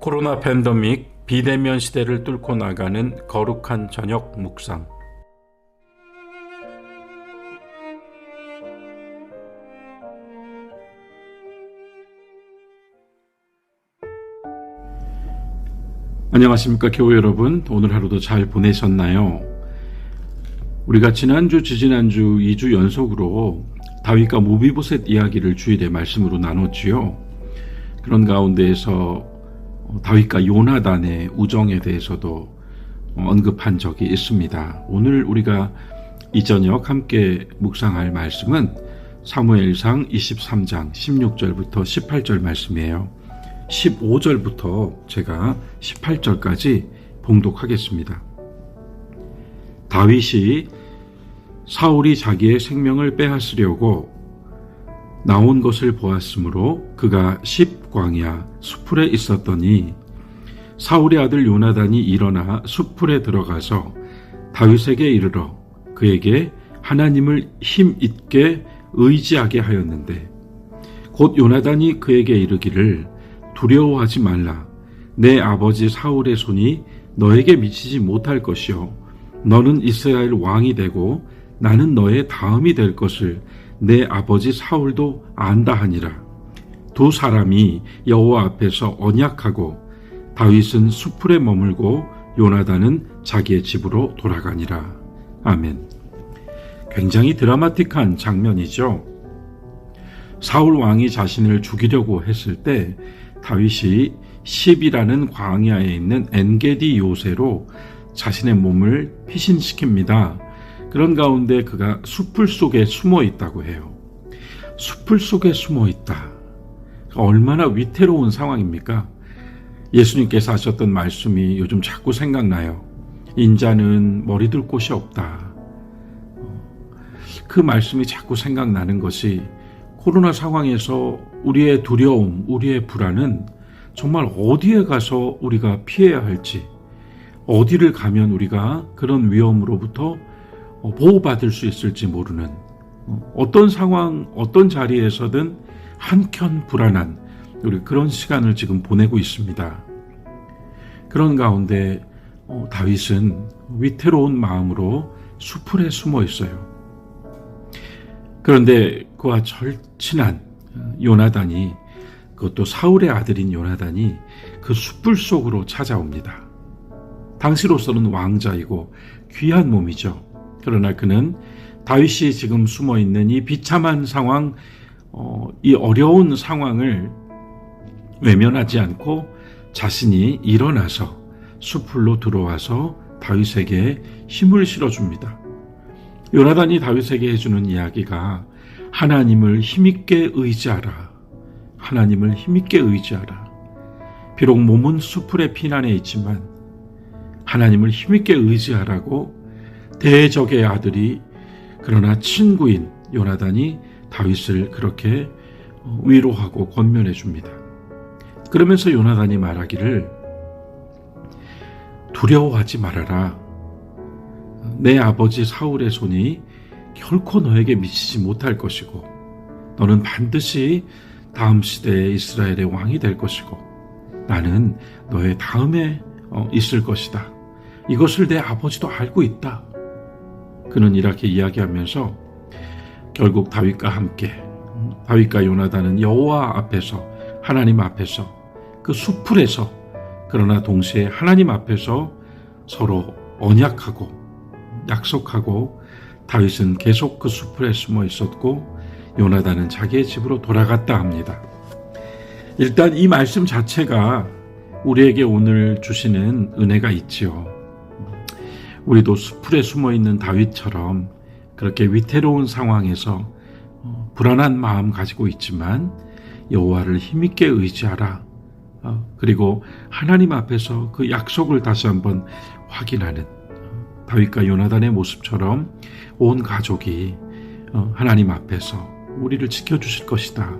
코로나 팬데믹 비대면 시대를 뚫고 나가는 거룩한 저녁 묵상. 안녕하십니까 교회 여러분 오늘 하루도 잘 보내셨나요? 우리가 지난주 지지난주 2주 연속으로 다윗과 무비보셋 이야기를 주일에 말씀으로 나눴지요. 그런 가운데에서 다윗과 요나단의 우정에 대해서도 언급한 적이 있습니다. 오늘 우리가 이 저녁 함께 묵상할 말씀은 사무엘상 23장 16절부터 18절 말씀이에요. 15절부터 제가 18절까지 봉독하겠습니다. 다윗이 사울이 자기의 생명을 빼앗으려고 나온 것을 보았으므로 그가 십광야 수풀에 있었더니 사울의 아들 요나단이 일어나 수풀에 들어가서 다윗에게 이르러 그에게 하나님을 힘 있게 의지하게 하였는데 곧 요나단이 그에게 이르기를 두려워하지 말라. 내 아버지 사울의 손이 너에게 미치지 못할 것이요. 너는 이스라엘 왕이 되고 나는 너의 다음이 될 것을 내 아버지 사울도 안다 하니라. 두 사람이 여호와 앞에서 언약하고 다윗은 수풀에 머물고 요나단은 자기의 집으로 돌아가니라. 아멘. 굉장히 드라마틱한 장면이죠. 사울 왕이 자신을 죽이려고 했을 때 다윗이 10이라는 광야에 있는 엔게디 요새로 자신의 몸을 피신시킵니다. 그런 가운데 그가 숲풀 속에 숨어 있다고 해요. 숲풀 속에 숨어 있다. 얼마나 위태로운 상황입니까? 예수님께서 하셨던 말씀이 요즘 자꾸 생각나요. 인자는 머리 둘 곳이 없다. 그 말씀이 자꾸 생각나는 것이 코로나 상황에서 우리의 두려움, 우리의 불안은 정말 어디에 가서 우리가 피해야 할지, 어디를 가면 우리가 그런 위험으로부터 보호받을 수 있을지 모르는 어떤 상황, 어떤 자리에서든 한켠 불안한 우리 그런 시간을 지금 보내고 있습니다. 그런 가운데 다윗은 위태로운 마음으로 수풀에 숨어 있어요. 그런데 그와 절친한 요나단이 그것도 사울의 아들인 요나단이 그 숯불 속으로 찾아옵니다. 당시로서는 왕자이고 귀한 몸이죠. 그러나 그는 다윗이 지금 숨어 있는 이 비참한 상황, 어, 이 어려운 상황을 외면하지 않고 자신이 일어나서 수풀로 들어와서 다윗에게 힘을 실어줍니다. 요나단이 다윗에게 해주는 이야기가 하나님을 힘있게 의지하라. 하나님을 힘있게 의지하라. 비록 몸은 수풀의 피난에 있지만 하나님을 힘있게 의지하라고 대적의 아들이 그러나 친구인 요나단이 다윗을 그렇게 위로하고 권면해 줍니다. 그러면서 요나단이 말하기를 두려워하지 말아라. 내 아버지 사울의 손이 결코 너에게 미치지 못할 것이고 너는 반드시 다음 시대에 이스라엘의 왕이 될 것이고 나는 너의 다음에 있을 것이다. 이것을 내 아버지도 알고 있다. 그는 이렇게 이야기하면서 결국 다윗과 함께 다윗과 요나단은 여호와 앞에서 하나님 앞에서 그 수풀에서 그러나 동시에 하나님 앞에서 서로 언약하고 약속하고 다윗은 계속 그 수풀에 숨어 있었고 요나단은 자기의 집으로 돌아갔다 합니다. 일단 이 말씀 자체가 우리에게 오늘 주시는 은혜가 있지요. 우리도 수풀에 숨어 있는 다윗처럼 그렇게 위태로운 상황에서 불안한 마음 가지고 있지만 여호와를 힘있게 의지하라. 그리고 하나님 앞에서 그 약속을 다시 한번 확인하는 다윗과 요나단의 모습처럼 온 가족이 하나님 앞에서 우리를 지켜주실 것이다.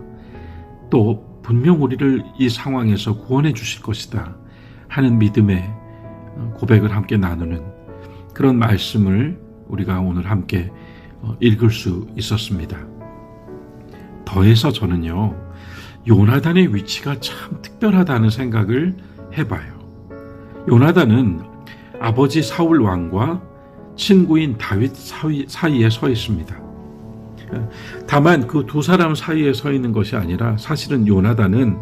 또 분명 우리를 이 상황에서 구원해 주실 것이다. 하는 믿음의 고백을 함께 나누는 그런 말씀을 우리가 오늘 함께 읽을 수 있었습니다. 더해서 저는요, 요나단의 위치가 참 특별하다는 생각을 해봐요. 요나단은 아버지 사울 왕과 친구인 다윗 사이- 사이에 서 있습니다. 다만 그 두 사람 사이에 서 있는 것이 아니라 사실은 요나단은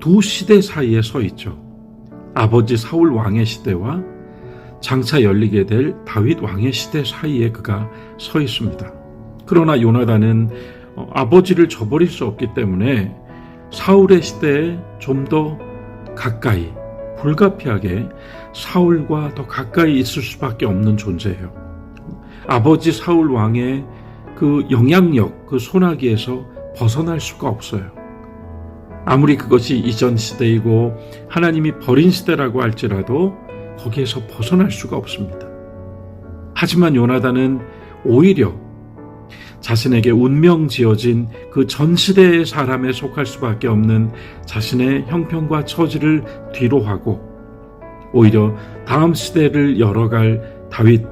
두 시대 사이에 서 있죠. 아버지 사울 왕의 시대와 장차 열리게 될 다윗 왕의 시대 사이에 그가 서 있습니다. 그러나 요나단은 어, 아버지를 저버릴 수 없기 때문에 사울의 시대에 좀 더 가까이 불가피하게 사울과 더 가까이 있을 수밖에 없는 존재예요. 아버지 사울 왕의 그 영향력, 그 소나기에서 벗어날 수가 없어요. 아무리 그것이 이전 시대이고 하나님이 버린 시대라고 할지라도 거기에서 벗어날 수가 없습니다. 하지만 요나단은 오히려 자신에게 운명 지어진 그 전 시대의 사람에 속할 수밖에 없는 자신의 형편과 처지를 뒤로 하고 오히려 다음 시대를 열어갈 다윗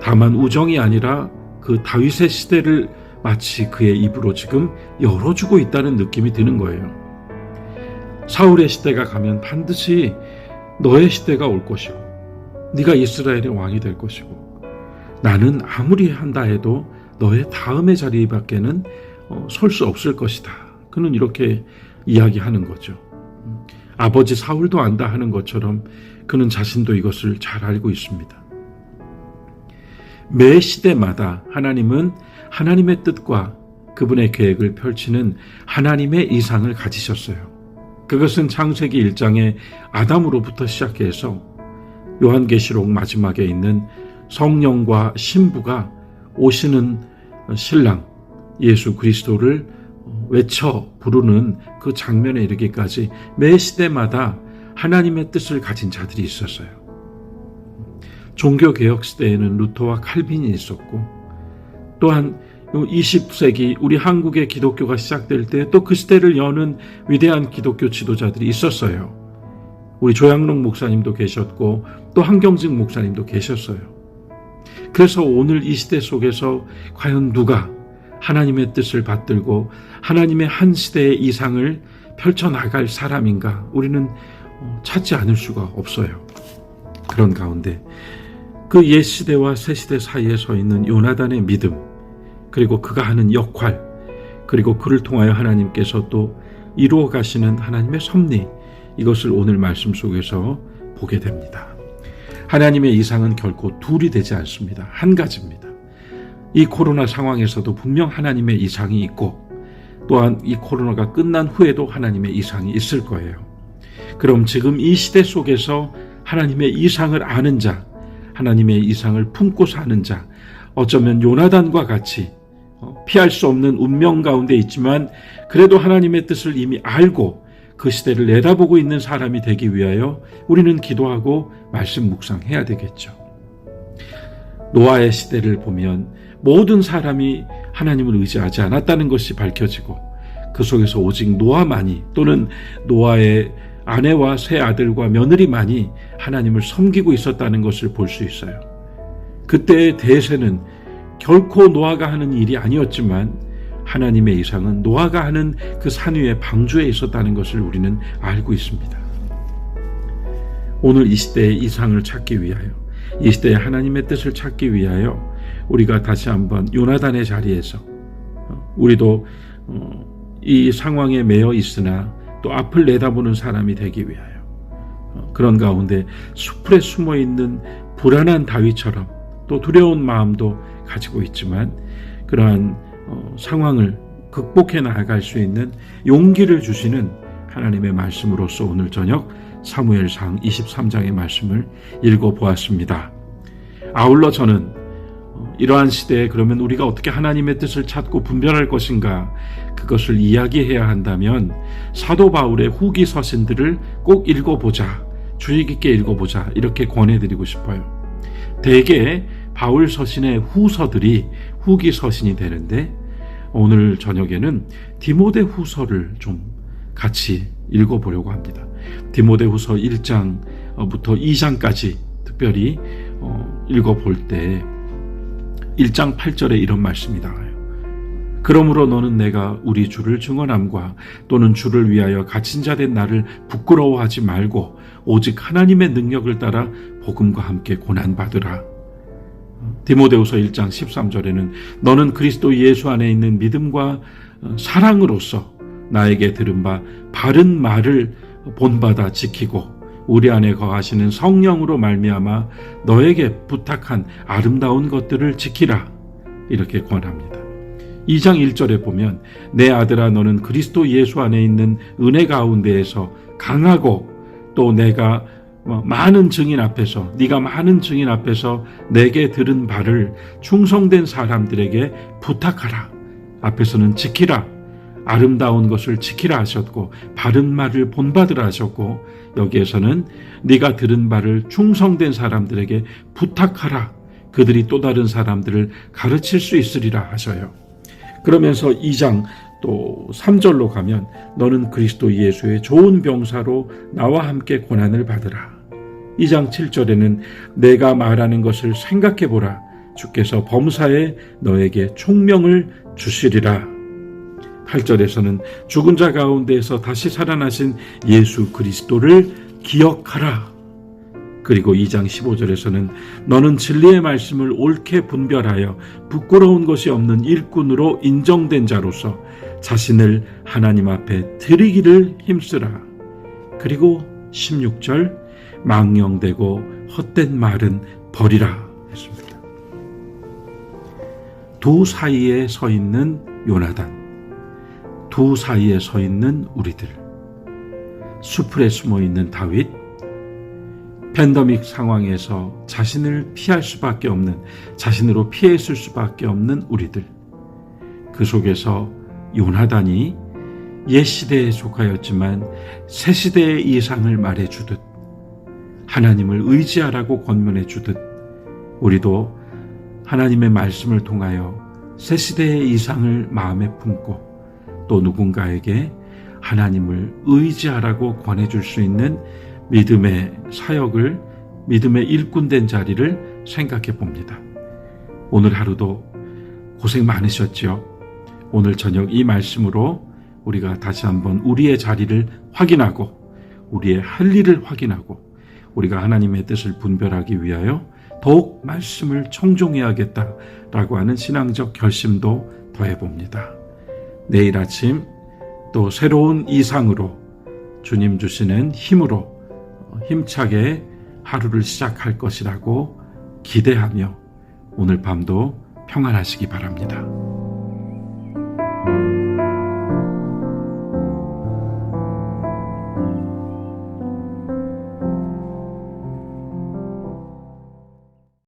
다만 우정이 아니라 그 다윗의 시대를 마치 그의 입으로 지금 열어주고 있다는 느낌이 드는 거예요. 사울의 시대가 가면 반드시 너의 시대가 올 것이고 네가 이스라엘의 왕이 될 것이고 나는 아무리 한다 해도 너의 다음의 자리밖에는 어, 설수 없을 것이다. 그는 이렇게 이야기하는 거죠. 음, 아버지 사울도 안다 하는 것처럼 그는 자신도 이것을 잘 알고 있습니다. 매 시대마다 하나님은 하나님의 뜻과 그분의 계획을 펼치는 하나님의 이상을 가지셨어요. 그것은 창세기 1장의 아담으로부터 시작해서 요한계시록 마지막에 있는 성령과 신부가 오시는 신랑 예수 그리스도를 외쳐 부르는 그 장면에 이르기까지 매 시대마다 하나님의 뜻을 가진 자들이 있었어요. 종교개혁 시대에는 루터와 칼빈이 있었고 또한 20세기 우리 한국의 기독교가 시작될 때 또 그 시대를 여는 위대한 기독교 지도자들이 있었어요. 우리 조양록 목사님도 계셨고 또 한경직 목사님도 계셨어요. 그래서 오늘 이 시대 속에서 과연 누가 하나님의 뜻을 받들고 하나님의 한 시대의 이상을 펼쳐나갈 사람인가 우리는 찾지 않을 수가 없어요. 그런 가운데 그 옛 시대와 새 시대 사이에 서 있는 요나단의 믿음, 그리고 그가 하는 역할, 그리고 그를 통하여 하나님께서 또 이루어 가시는 하나님의 섭리, 이것을 오늘 말씀 속에서 보게 됩니다. 하나님의 이상은 결코 둘이 되지 않습니다. 한 가지입니다. 이 코로나 상황에서도 분명 하나님의 이상이 있고, 또한 이 코로나가 끝난 후에도 하나님의 이상이 있을 거예요. 그럼 지금 이 시대 속에서 하나님의 이상을 아는 자, 하나님의 이상을 품고 사는 자, 어쩌면 요나단과 같이 어, 피할 수 없는 운명 가운데 있지만 그래도 하나님의 뜻을 이미 알고 그 시대를 내다보고 있는 사람이 되기 위하여 우리는 기도하고 말씀 묵상해야 되겠죠. 노아의 시대를 보면 모든 사람이 하나님을 의지하지 않았다는 것이 밝혀지고 그 속에서 오직 노아만이 또는 노아의 아내와 세 아들과 며느리만이 하나님을 섬기고 있었다는 것을 볼 수 있어요. 그때의 대세는 결코 노아가 하는 일이 아니었지만 하나님의 이상은 노아가 하는 그 산 위에 방주에 있었다는 것을 우리는 알고 있습니다. 오늘 이 시대의 이상을 찾기 위하여 이 시대의 하나님의 뜻을 찾기 위하여 우리가 다시 한번 요나단의 자리에서 어, 우리도 어, 이 상황에 매여 있으나 또 앞을 내다보는 사람이 되기 위하여 어, 그런 가운데 수풀에 숨어 있는 불안한 다윗처럼 또 두려운 마음도 가지고 있지만 그러한 상황을 극복해 나아갈 수 있는 용기를 주시는 하나님의 말씀으로서 오늘 저녁 사무엘상 23장의 말씀을 읽어 보았습니다. 아울러 저는 이러한 시대에 그러면 우리가 어떻게 하나님의 뜻을 찾고 분별할 것인가 그것을 이야기해야 한다면 사도 바울의 후기 서신들을 꼭 읽어보자 주의 깊게 읽어보자 이렇게 권해드리고 싶어요. 대개 바울 서신의 후서들이 후기 서신이 되는데 오늘 저녁에는 디모데 후서를 좀 같이 읽어보려고 합니다. 디모데 후서 1장부터 2장까지 특별히 읽어볼 때 1장 8절에 이런 말씀이 나와요. 그러므로 너는 내가 우리 주를 증언함과 또는 주를 위하여 갇힌 자 된 나를 부끄러워하지 말고 오직 하나님의 능력을 따라 복음과 함께 고난 받으라. 디모데후서 1장 13절에는 너는 그리스도 예수 안에 있는 믿음과 사랑으로서 나에게 들은 바 바른 말을 본받아 지키고 우리 안에 거하시는 성령으로 말미암아 너에게 부탁한 아름다운 것들을 지키라 이렇게 권합니다. 2장 1절에 보면 내 아들아 너는 그리스도 예수 안에 있는 은혜 가운데에서 강하고 또 내가 많은 증인 앞에서 네가 많은 증인 앞에서 내게 들은 바를 충성된 사람들에게 부탁하라. 앞에서는 지키라. 아름다운 것을 지키라 하셨고 바른 말을 본받으라 하셨고 여기에서는 네가 들은 바를 충성된 사람들에게 부탁하라. 그들이 또 다른 사람들을 가르칠 수 있으리라 하셔요. 그러면서 2장 또 3절로 가면 너는 그리스도 예수의 좋은 병사로 나와 함께 고난을 받으라. 2장 7절에는 내가 말하는 것을 생각해 보라. 주께서 범사에 너에게 총명을 주시리라. 8절에서는 죽은 자 가운데에서 다시 살아나신 예수 그리스도를 기억하라. 그리고 2장 15절에서는 너는 진리의 말씀을 옳게 분별하여 부끄러운 것이 없는 일꾼으로 인정된 자로서 자신을 하나님 앞에 드리기를 힘쓰라. 그리고 16절 망령되고 헛된 말은 버리라 했습니다. 두 사이에 서 있는 요나단, 두 사이에 서 있는 우리들, 수풀에 숨어 있는 다윗, 팬더믹 상황에서 자신을 피할 수밖에 없는, 자신으로 피했을 수밖에 없는 우리들. 그 속에서 요나단이 옛 시대에 속하였지만 새 시대의 이상을 말해주듯 하나님을 의지하라고 권면해 주듯 우리도 하나님의 말씀을 통하여 새 시대의 이상을 마음에 품고 또 누군가에게 하나님을 의지하라고 권해 줄 수 있는 믿음의 사역을 믿음의 일꾼된 자리를 생각해 봅니다. 오늘 하루도 고생 많으셨죠? 오늘 저녁 이 말씀으로 우리가 다시 한번 우리의 자리를 확인하고 우리의 할 일을 확인하고 우리가 하나님의 뜻을 분별하기 위하여 더욱 말씀을 청종해야겠다라고 하는 신앙적 결심도 더해 봅니다. 내일 아침 또 새로운 이상으로 주님 주시는 힘으로 힘차게 하루를 시작할 것이라고 기대하며 오늘 밤도 평안하시기 바랍니다.